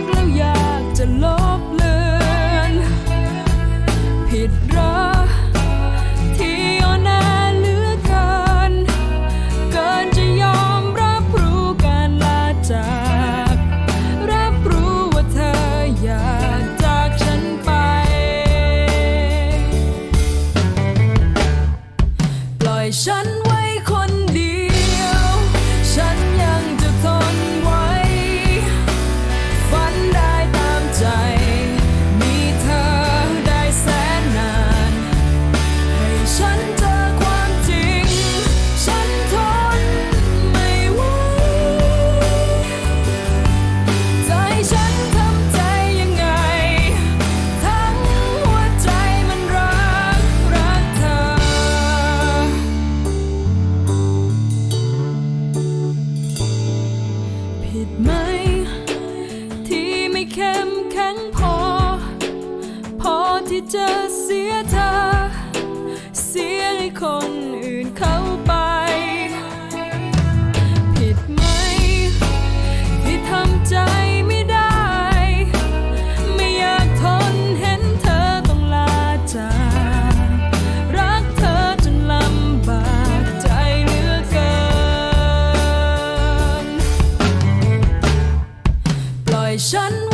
กแล้วอยากจะลบเลือนผิดเหรอที่อ่อนแอเหลือเกิน เกินจะยอมรับรู้การลาจาก รับรู้ว่าเธออยากจากฉันไป ปล่อยฉันไว้ คนอื่นเข้าไป ผิดไหม ที่ทำใจไม่ได้ ไม่อยากทนเห็นเธอต้องลาจากรักเธอจนลำบากใจเหลือเกิน ปล่อยฉันไว้คน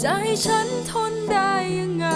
ใจฉันทนได้ยังไง